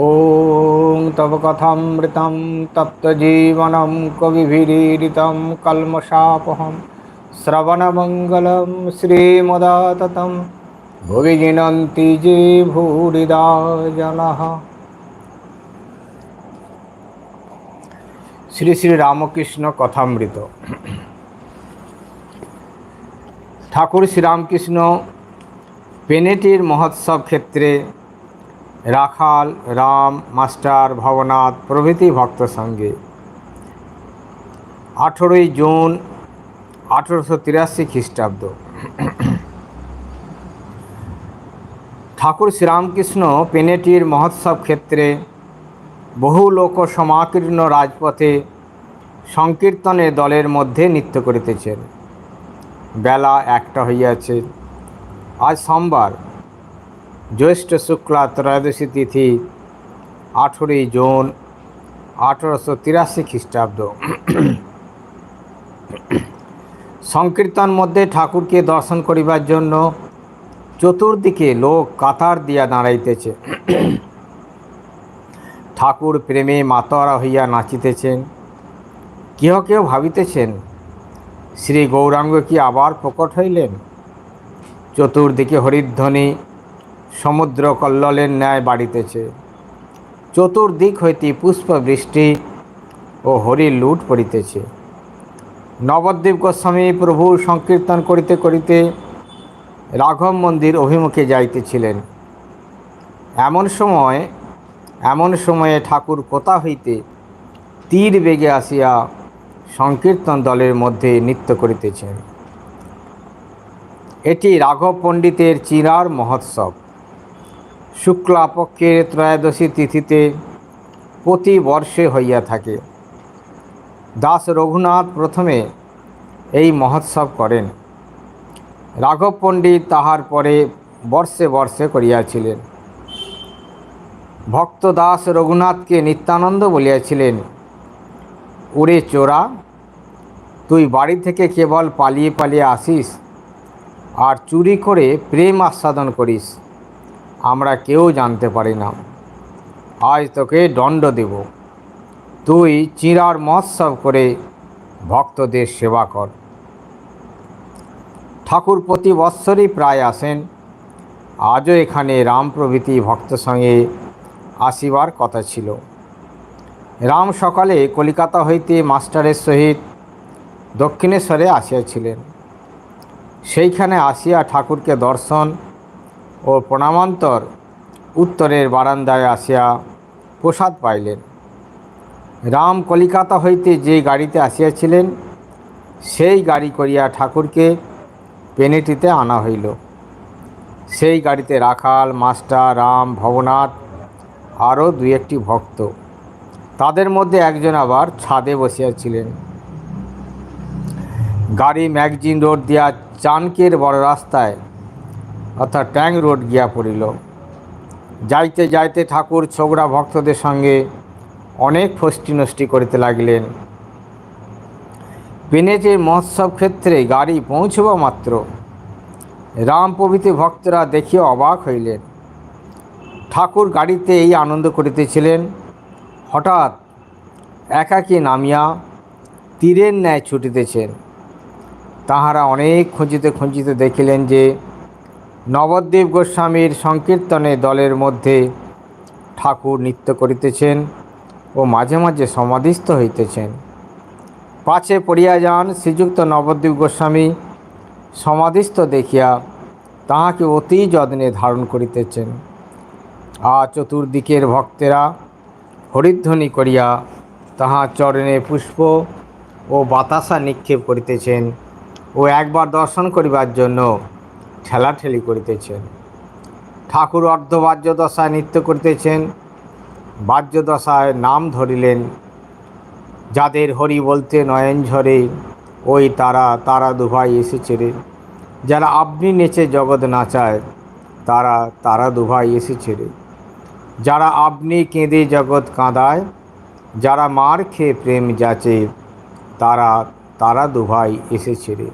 ॐ तव कथामृतं तप्तजीवनं कविभिरीडितं कल्मषापहं श्रवणमङ्गलं श्रीमदाततं भुवि जिनन्ति जे भूरिदा जनः শ্রী শ্রী রামকৃষ্ণ কথামৃত ঠাকুর শ্রীরামকৃষ্ণ পেনেটির মহোৎসব ক্ষেত্রে রাখাল, রাম, মাস্টার, ভবনাথ প্রভৃতি ভক্ত সঙ্গে। আঠেরোই জুন আঠেরোশো তিরাশি খ্রিস্টাব্দ। ঠাকুর শ্রীরামকৃষ্ণ পেনেটির মহোৎসব ক্ষেত্রে বহু লোক সমাকীর্ণ রাজপথে সংকীর্তনে দলের মধ্যে নৃত্য করিতেছেন। বেলা একটা হইয়াছে। আজ সোমবার। জ্যৈষ্ঠ শুক্লা ত্রয়োদশী তিথি, আঠেরোই জুন আঠেরোশো তিরাশি খ্রিস্টাব্দ। সংকীর্তন মধ্যে ঠাকুরকে দর্শন করিবার জন্য চতুর্দিকে লোক কাতার দিয়া দাঁড়াইতেছে। ঠাকুর প্রেমে মাতোয়ারা হইয়া নাচিতেছেন। কেহ কেউ ভাবিতেছেন, শ্রী গৌরাঙ্গ কি আবার প্রকট হইলেন? চতুর্দিকে হরিধ্বনি সমুদ্র কল্ললের ন্যায় বাড়িতেছে। চতুর্দিক হইতে পুষ্পবৃষ্টি ও হরির লুট পড়িতেছে। নবদ্বীপ গোস্বামী প্রভু সংকীর্তন করিতে করিতে রাঘব মন্দির অভিমুখে যাইতেছিলেন। এমন সময়, এমন সময়ে ঠাকুর কোথা হইতে তীর বেগে আসিয়া সংকীর্তন দলের মধ্যে নৃত্য করিতেছেন। এটি রাঘব পণ্ডিতের চিরার মহোৎসব। শুক্লাপক্ষের ত্রয়োদশী তিথিতে প্রতি বর্ষে হইয়া থাকে। দাস রঘুনাথ প্রথমে এই মহোৎসব করেন। রাঘব পণ্ডিত তাহার পরে বর্ষে বর্ষে করিয়াছিলেন। ভক্ত দাস রঘুনাথকে নিত্যানন্দ বলিয়াছিলেন, ওরে চোরা, তুই বাড়ি থেকে কেবল পালিয়ে পালিয়ে আসিস, আর চুরি করে প্রেম আস্বাদন করিস। আমরা কেউ জানতে পারি না। আজ তোকে দণ্ড দেব। তুই চিরার মহোৎসব করে ভক্তদের সেবা কর। ঠাকুর প্রতি বৎসরই প্রায় আসেন। আজও এখানে রাম প্রভৃতি ভক্ত সঙ্গে আসিবার কথা ছিল। রাম সকালে কলিকাতা হইতে মাস্টারের সহিত দক্ষিণেশ্বরে আসিয়াছিলেন। সেইখানে আসিয়া ঠাকুরকে দর্শন ও প্রণামান্তর উত্তরের বারান্দায় আসিয়া প্রসাদ পাইলেন। রাম কলিকাতা হইতে যে গাড়িতে আসিয়াছিলেন, সেই গাড়ি করিয়া ঠাকুরকে পেনেটিতে আনা হইল। সেই গাড়িতে রাখাল, মাস্টার, রাম, ভবনাথ আরও দুই একটি ভক্ত। তাদের মধ্যে একজন আবার ছাদে বসিয়াছিলেন। গাড়ি ম্যাগজিন রোড দিয়া চানকের বড় রাস্তায় অর্থাৎ ট্যাং রোড গিয়া পড়িল। যাইতে যাইতে ঠাকুর ছোকরা ভক্তদের সঙ্গে অনেক ফষ্টি নষ্টি করিতে লাগিলেন। পেনেটের মহোৎসব ক্ষেত্রে গাড়ি পৌঁছবা মাত্র। রাম প্রভৃতি ভক্তরা দেখিয়া অবাক হইলেন। ঠাকুর গাড়িতে এই আনন্দ করিতেছিলেন। হঠাৎ একাকী নামিয়া তীরের ন্যায় ছুটিতেছেন। তাহারা অনেক খুঁজিতে খুঁজিতে দেখিলেন যে নবদ্বীপ গোস্বামীর সংকীর্তনে দলের মধ্যে ঠাকুর নৃত্য করিতেছেন ও মাঝে মাঝে সমাধিস্থ হইতেছেন। পাছে পড়িয়া যান শ্রীযুক্ত নবদ্বীপ গোস্বামী। সমাধিস্থ দেখিয়া তাহাকে অতি যত্নে ধারণ করিতেছেন। আর চতুর্দিকের ভক্তেরা হরিধ্বনি করিয়া তাহা চরণে পুষ্প ও বাতাসা নিক্ষেপ করিতেছেন ও একবার দর্শন করিবার জন্য ঠেলাঠেলি করিতেছেন। ঠাকুর অর্ধবাহ্য দশায় নৃত্য করিতেছেন বাহ্য দশায় নাম ধরিলেন। যাদের হরি বলতে নয়ন ঝরে, ওই তারা তারা দুভাই এসেছে রে যারা আপনি নেচে জগৎ নাচায়, তারা তারা দুভাই এসেছে রে যারা আপনি কেঁদে জগৎ কাঁদায়, যারা মার খেয়ে প্রেম যাচে, তারা তারা দুভাই এসেছে রে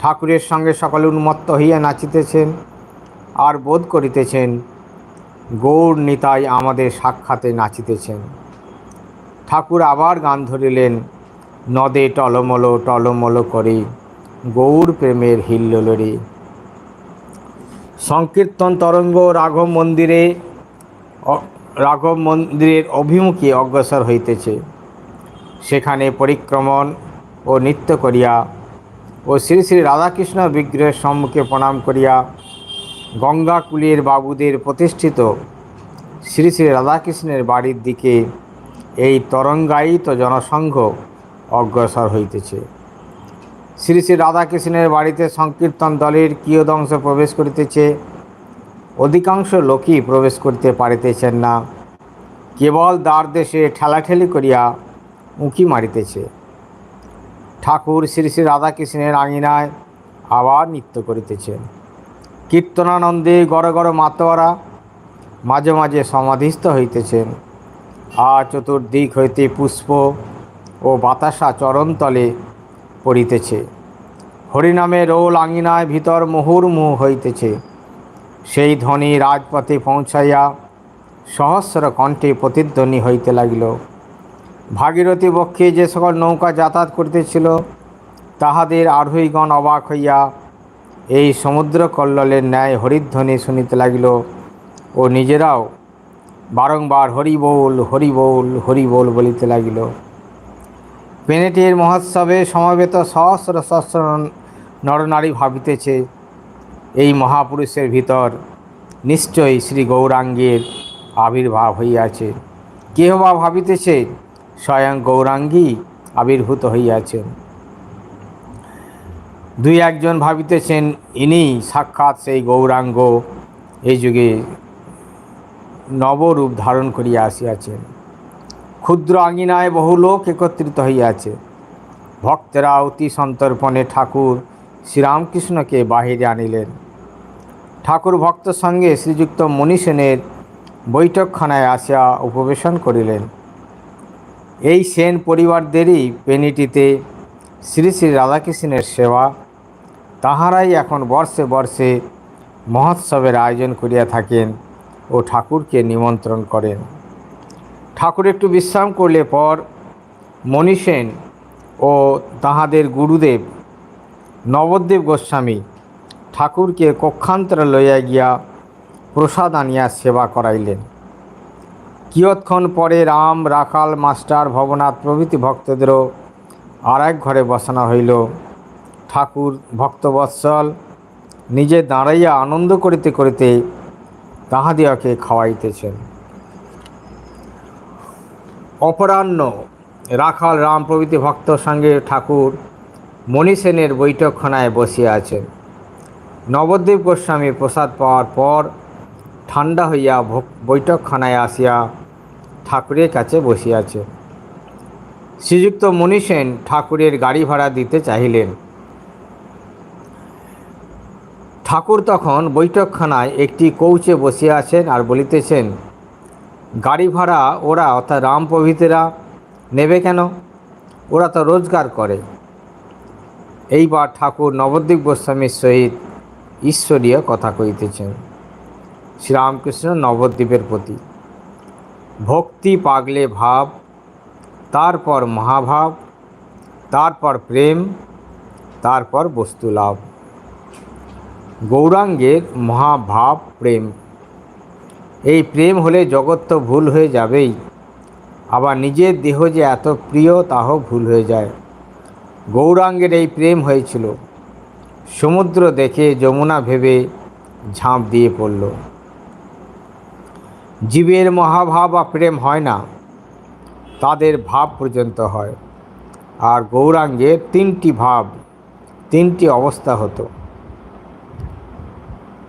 ঠাকুরের সঙ্গে সকলে উন্মত্ত হইয়া নাচিতেছেন আর বোধ করিতেছেন, গৌর নিতাই আমাদের সাক্ষাতে নাচিতেছেন। ঠাকুর আবার গান ধরিলেন, নদে টলমল টলমল করে গৌর প্রেমের হিল্লোলরে সংকীর্তন তরঙ্গ রাঘব মন্দিরে রাঘব মন্দিরের অভিমুখে অগ্রসর হইতেছে। সেখানে পরিক্রমণ ও নৃত্য করিয়া ও শ্রী শ্রী রাধাকৃষ্ণ বিগ্রহের সম্মুখে প্রণাম করিয়া গঙ্গাকুলের বাবুদের প্রতিষ্ঠিত শ্রী শ্রী রাধাকৃষ্ণের বাড়ির দিকে এই তরঙ্গায়িত জনসংঘ অগ্রসর হইতেছে। শ্রী শ্রী রাধাকৃষ্ণের বাড়িতে সংকীর্তন দলের কিয়দংশ প্রবেশ করিতেছে। অধিকাংশ লোকই প্রবেশ করতে পারিতেছেন না। কেবল দ্বার দেশে ঠেলাঠেলি করিয়া উঁকি মারিতেছে। ঠাকুর শ্রী শ্রী রাধাকৃষ্ণের আঙিনায় আবার নৃত্য করিতেছেন। কীর্তনানন্দে গড় গড় মাতোয়ারা মাঝে মাঝে সমাধিস্থ হইতেছেন। আর চতুর্দিক হইতে পুষ্প ও বাতাসা চরণতলে পড়িতেছে। হরিনামে রোল আঙিনায় ভিতর মুহুর্মুহু হইতেছে। সেই ধ্বনি রাজপথে পৌঁছাইয়া সহস্র কণ্ঠে প্রতিধ্বনি হইতে লাগিল। ভাগীরথী বক্ষে যে সকল নৌকা যাতায়াত করিতেছিল, তাহাদের আরোহীগণ অবাক হইয়া এই সমুদ্র কল্লোলের ন্যায় হরিধ্বনি শুনিতে লাগিল, ও নিজেরাও বারংবার হরি বল হরি বল হরি বল বলিতে লাগিল। পেনেটির মহোৎসবে সমবেত সহস্র সহস্র নরনারী ভাবিতেছে, এই মহাপুরুষের ভিতর নিশ্চয়ই শ্রী গৌরাঙ্গের আবির্ভাব হইয়াছে। কেহ বা ভাবিতেছে স্বয়ং গৌরাঙ্গী আবির্ভূত হইয়াছেন। দুই একজন ভাবিতেছেন, ইনি সাক্ষাৎ সেই গৌরাঙ্গ এই যুগে নবরূপ ধারণ করিয়া আসিয়াছেন। ক্ষুদ্র আঙিনায় বহু লোক একত্রিত হইয়াছে। ভক্তেরা অতি সন্তর্পণে ঠাকুর শ্রীরামকৃষ্ণকে বাহিরে আনিলেন। ঠাকুর ভক্ত সঙ্গে শ্রীযুক্ত মণিসেনের বৈঠকখানায় আসিয়া উপবেশন করিলেন। এই সেন পরিবারদেরই পেনিটিতে শ্রী শ্রী রাধাকৃষ্ণের সেবা। তাহারাই এখন বর্ষে বর্ষে মহোৎসবের আয়োজন করিয়া থাকেন ও ঠাকুরকে নিমন্ত্রণ করেন। ঠাকুর একটু বিশ্রাম করলে পর মণিসেন ও তাহাদের গুরুদেব নবদ্বীপ গোস্বামী ঠাকুরকে কক্ষান্তরে লইয়া গিয়া প্রসাদ আনিয়া সেবা করাইলেন। কিয়ৎক্ষণ পরে রাম, রাখাল, মাস্টার, ভবনাথ প্রভৃতি ভক্তদেরও আর এক ঘরে বসানো হইল। ঠাকুর ভক্তবৎসল নিজে দাঁড়াইয়া আনন্দ করিতে করিতে তাহাদিওকে খাওয়াইতেছেন। অপরাহ্ন, রাখাল, রাম প্রভৃতি ভক্ত সঙ্গে ঠাকুর মণিসেনের বৈঠকখানায় বসিয়া আছেন। নবদ্বীপ গোস্বামী প্রসাদ পাওয়ার পর ঠান্ডা হইয়া বৈঠকখানায় আসিয়া ঠাকুরের কাছে বসিয়াছে। শ্রীযুক্ত মণিসেন ঠাকুরের গাড়ি ভাড়া দিতে চাহিলেন। ঠাকুর তখন বৈঠকখানায় একটি কৌচে বসিয়া আছেন আর বলিতেছেন, গাড়ি ভাড়া ওরা অর্থাৎ রাম প্রভৃতিরা নেবে কেন? ওরা তো রোজগার করে। এইবার ঠাকুর নবদ্বীপ গোস্বামীর সহিত ঈশ্বরীয় কথা কইতেছেন শ্রীরামকৃষ্ণ নবদ্বীপের প্রতি। ভক্তি, পাগলে ভাব, তারপর মহাভাব, তারপর প্রেম, তারপর বস্তু লাভ গৌরাঙ্গের মহাভাব প্রেম। এই প্রেম হলে জগৎ তো ভুল হয়ে যাবেই। আবার নিজের দেহ যে এত প্রিয় তাও ভুল হয়ে যায়। গৌরাঙ্গের এই প্রেম হয়েছিল। সমুদ্র দেখে যমুনা ভেবে ঝাঁপ দিয়ে পড়ল। জীবের মহাভাব বা প্রেম হয় না, তাদের ভাব পর্যন্ত হয়। আর গৌরাঙ্গের তিনটি ভাব, তিনটি অবস্থা হতো।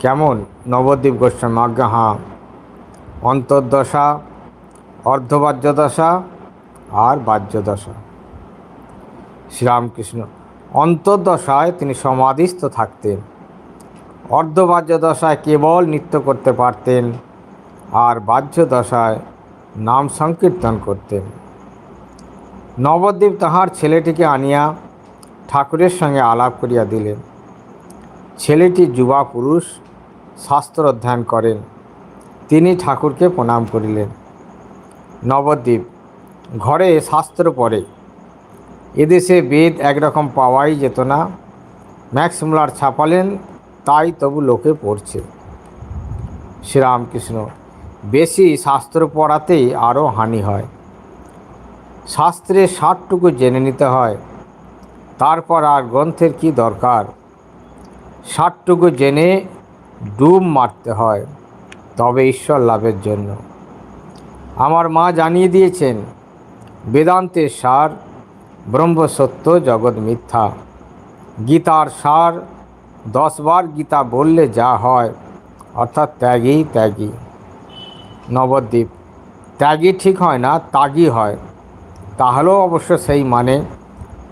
কেমন? নবদ্বীপ গোস্বামী আজ্ঞা হাঁ অন্তর্দশা, অর্ধবাহ্যদশা আর বাহ্যদশা। শ্রীরামকৃষ্ণ, অন্তর্দশায় তিনি সমাধিস্থ থাকতেন। অর্ধবাহ্য দশায় কেবল নৃত্য করতে পারতেন। আর বাহ্য দশায় নাম সংকীর্তন করতেন। নবদ্বীপ তাহার ছেলেটিকে আনিয়া ঠাকুরের সঙ্গে আলাপ করিয়া দিলেন। ছেলেটি যুবা পুরুষ, শাস্ত্র অধ্যয়ন করেন। তিনি ঠাকুরকে প্রণাম করিলেন। নবদ্বীপ, ঘরে শাস্ত্র পড়ে। এদেশে বেদ একরকম পাওয়াই যেত না। ম্যাক্স মুলার ছাপালেন, তাই তবু লোকে পড়ছে। শ্রীরামকৃষ্ণ বেশি শাস্ত্র পড়াতেই আরও হানি হয়। শাস্ত্রে ষাটটুকু জেনে নিতে হয়, তারপর আর গ্রন্থের কি দরকার? ষাটটুকু জেনে ডুব মারতে হয়, তবে ঈশ্বর লাভের জন্য। আমার মা জানিয়ে দিয়েছেন, বেদান্তের সার ব্রহ্ম সত্য জগৎ মিথ্যা। গীতার সার দশবার গীতা বললে যা হয়, অর্থাৎ ত্যাগই ত্যাগী। নবদ্বীপ। ত্যাগী ঠিক হয় না, তাগই হয়। তাহলেও অবশ্য সেই মানে।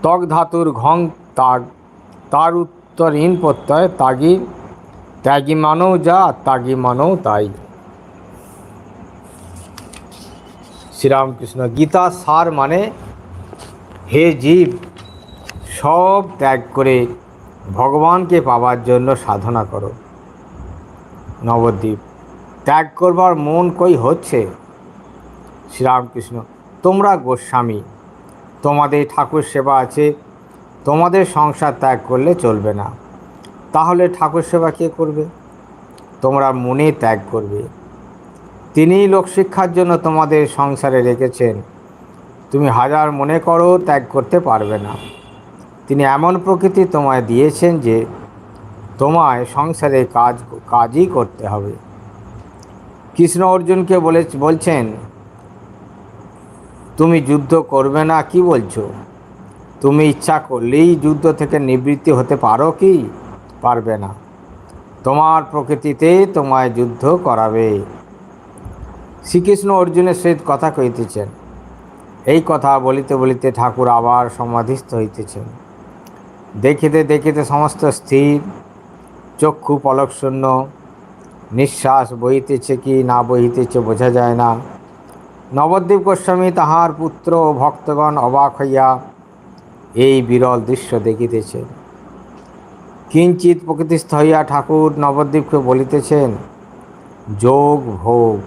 ত্বক ধাতুর ঘং তাগ, তার উত্তর ইন প্রত্যয় তাগি ত্যাগী মানও যা, তাগি মানও তাই। শ্রীরামকৃষ্ণ, গীতা সার মানে হে জীব, সব ত্যাগ করে ভগবানকে পাওয়ার জন্য সাধনা করো। নবদ্বীপ। ত্যাগ করবার মন কই হচ্ছে? শ্রীরামকৃষ্ণ, তোমরা গোস্বামী, তোমাদের ঠাকুর সেবা আছে, তোমাদের সংসার ত্যাগ করলে চলবে না। তাহলে ঠাকুর সেবা কে করবে? তোমরা মনে ত্যাগ করবে। তিনিই লোকশিক্ষার জন্য তোমাদের সংসারে রেখেছেন। তুমি হাজার মনে করো, ত্যাগ করতে পারবে না। তিনি এমন প্রকৃতি তোমায় দিয়েছেন যে, তোমায় সংসারে কাজ, কাজই করতে হবে। কৃষ্ণ অর্জুনকে বলে বলছেন, তুমি যুদ্ধ করবে না কি বলছো? তুমি ইচ্ছা করলেই যুদ্ধ থেকে নিবৃত্তি হতে পারো কি? পারবে না। তোমার প্রকৃতিতে তোমায় যুদ্ধ করাবে। শ্রীকৃষ্ণ অর্জুনের সহিত কথা কইতেছেন এই কথা বলিতে বলিতে ঠাকুর আবার সমাধিস্থ হইতেছেন। দেখিতে দেখিতে সমস্ত স্থির, চক্ষু পলকশূন্য নিঃশ্বাস বহিতেছে কি না বহিতেছে বোঝা যায় না। নবদ্বীপ গোস্বামী তাহার পুত্র ও ভক্তগণ অবাক হইয়া এই বিরল দৃশ্য দেখিতেছেন। কিঞ্চিত প্রকৃতিস্থ হইয়া ঠাকুর নবদ্বীপকে বলিতেছেন, যোগ ভোগ।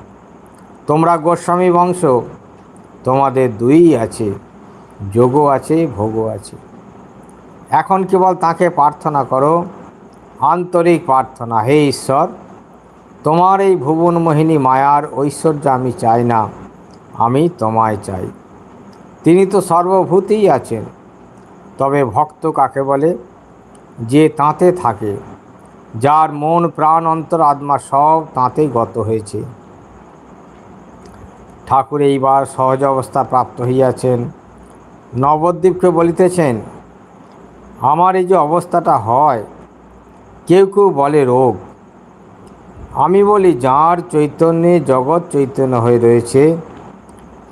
তোমরা গোস্বামী বংশ, তোমাদের দুই আছে, যোগও আছে, ভোগও আছে। এখন কেবল তাকে প্রার্থনা করো, আন্তরিক প্রার্থনা, হে ঈশ্বর তোমার এই ভুবন মোহিনী মায়ার ঐশ্বর্য আমি চাই না, আমি তোমায় চাই। তিনি তো সর্বভূতেই আছেন, তবে ভক্ত কাকে বলে? যে তাঁতে থাকে, যার মন, প্রাণ, অন্তর, আত্মা সব তাঁতেই গত হয়েছে। ঠাকুর এইবার সহজ অবস্থা প্রাপ্ত হইয়াছেন। নবদ্বীপকে বলিতেছেন, আমার এই যে অবস্থাটা হয়, কেউ কেউ বলে রোগ আমি বলি, যার চৈতন্যে জগৎ চৈতন্য হয়ে রয়েছে,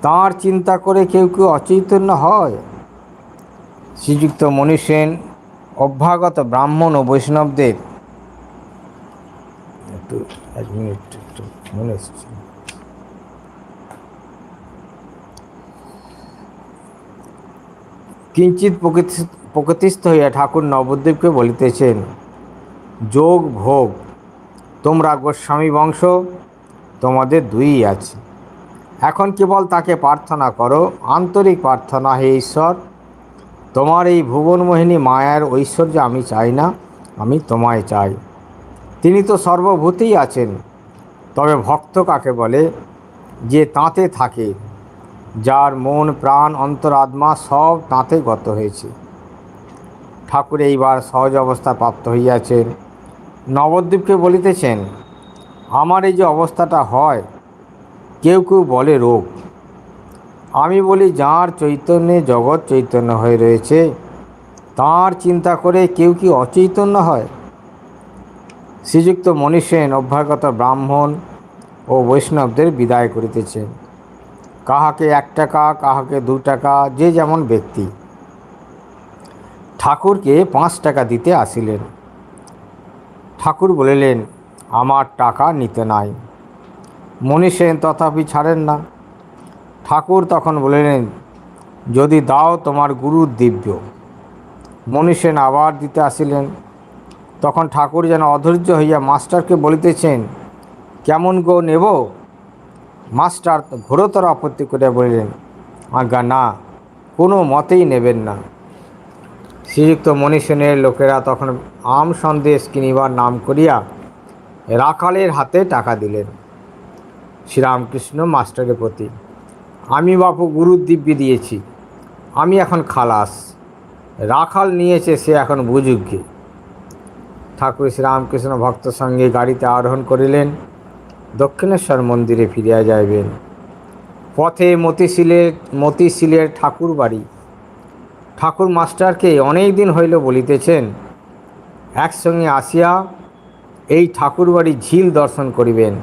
তার চিন্তা করে কেউ কেউ অচৈতন্য হয়। শ্রীযুক্ত মণি সেন, অভ্যাগত ব্রাহ্মণ ও বৈষ্ণবদের একটু, এক কিঞ্চিত প্রকৃতি- প্রকৃতিস্থ হইয়া ঠাকুর নবদ্বীপকে বলিতেছেন, যোগ ভোগ। তোমরা গোস্বামী বংশ, তোমাদের দুই আছে। এখন কেবল তাকে প্রার্থনা করো, আন্তরিক প্রার্থনা, হে ঈশ্বর, তোমার এই ভুবনমোহিনী মায়ার ঐশ্বর্য আমি চাই না, আমি তোমায় চাই। তিনি তো সর্বভূতেই আছেন, তবে ভক্ত কাকে বলে? যে তাঁতে থাকে, যার মন, প্রাণ অন্তরাত্মা সব তাঁতে গত হয়েছে। ঠাকুর এইবার সহজ অবস্থা প্রাপ্ত হইয়াছেন। নবদ্বীপকে বলিতেছেন, আমার এই যে অবস্থাটা হয়, কেউ কেউ বলে রোগ। আমি বলি, যার চৈতন্যে জগৎ চৈতন্য হয়ে রয়েছে, তার চিন্তা করে কেউ কি অচৈতন্য হয়? শ্রীযুক্ত মনীষেন অভ্যাগত ব্রাহ্মণ ও বৈষ্ণবদের বিদায় করিতেছেন। কাহাকে এক টাকা, কাহাকে দু টাকা, যে যেমন ব্যক্তি। ঠাকুরকে পাঁচ টাকা দিতে আসিলেন। ঠাকুর বলিলেন, আমার টাকা নিতে নাই। মণি সেন তথাপি ছাড়েন না। ঠাকুর তখন বলিলেন, যদি দাও তোমার গুরুর দিব্য। মণি সেন আবার দিতে আসিলেন। তখন ঠাকুর যেন অধৈর্য হইয়া মাস্টারকে বলিতেছেন, কেমন গো নেব? মাস্টার ঘোরতর আপত্তি করে বলিলেন, আজ্ঞা, না, কোনো মতেই নেবেন না। শ্রীযুক্ত মনীষণের লোকেরা তখন আম সন্দেশ কিনিবার নাম করিয়া রাখালের হাতে টাকা দিলেন। শ্রীরামকৃষ্ণ মাস্টারের প্রতি, আমি বাপু গুরুর দিব্যি দিয়েছি, আমি এখন খালাস, রাখাল নিয়েছে সে এখন বুঝুকগে ঠাকুর শ্রীরামকৃষ্ণ ভক্ত সঙ্গে গাড়িতে আরোহণ করিলেন, দক্ষিণেশ্বর মন্দিরে ফিরিয়া যাইবেন। পথে মতিশিলের মতিশিলের ঠাকুর বাড়ি ঠাকুর মাস্টারকে অনেক দিন হইল বলিতেছেন, একসঙ্গে আসিয়া এই ঠাকুরবাড়ি ঝিল দর্শন করিবেন।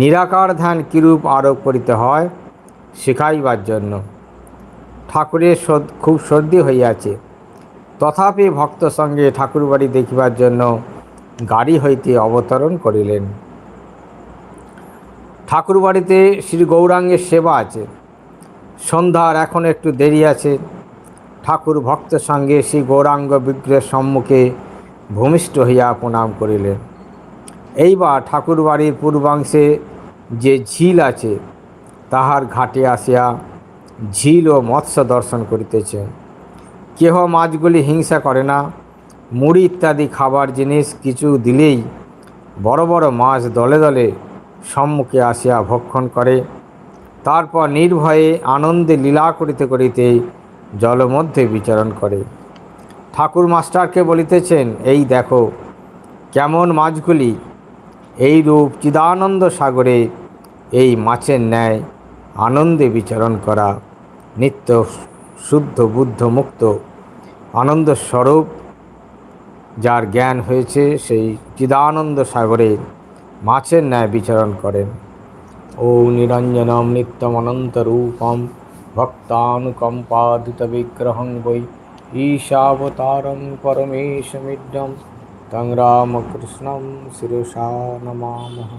নিরাকার ধ্যান কিরূপ আরোপ করিতে হয়, শেখাইবার জন্য। ঠাকুরের খুব সর্দি হইয়াছে। তথাপি ভক্ত সঙ্গে ঠাকুরবাড়ি দেখিবার জন্য গাড়ি হইতে অবতরণ করিলেন। ঠাকুরবাড়িতে শ্রী গৌরাঙ্গের সেবা আছে। সন্ধ্যার এখন একটু দেরি আছে। ঠাকুর ভক্ত সঙ্গে শ্রী গৌরাঙ্গ বিগ্রহের সম্মুখে ভূমিষ্ঠ হইয়া প্রণাম করিলেন। এইবার ঠাকুরবাড়ির পূর্বাংশে যে ঝিল আছে, তাহার ঘাটে আসিয়া ঝিল ও মৎস্য দর্শন করিতেছে। কেহ মাছগুলি হিংসা করে না, মুড়ি ইত্যাদি খাবার জিনিস কিছু দিলেই বড় বড় মাছ দলে দলে সম্মুখে আসিয়া ভক্ষণ করে। তারপর নির্ভয়ে আনন্দে লীলা করিতে করিতে জলমধ্যে বিচরণ করে। ঠাকুর মাস্টারকে বলিতেছেন, এই দেখো, কেমন মাছগুলি। এই রূপ চিদানন্দ সাগরে এই মাছের ন্যায় আনন্দে বিচরণ করা। নিত্য শুদ্ধ, বুদ্ধ, মুক্ত, আনন্দ স্বরূপ। যার জ্ঞান হয়েছে, সেই চিদানন্দ সাগরে মাছের ন্যায় বিচরণ করেন। ও নিরঞ্জনম নিত্যমনন্তরূপম বিগ্রহং বৈ ঈশাবতারং পরমেশমিড্যম তং রামকৃষ্ণম শিরসা নমামহ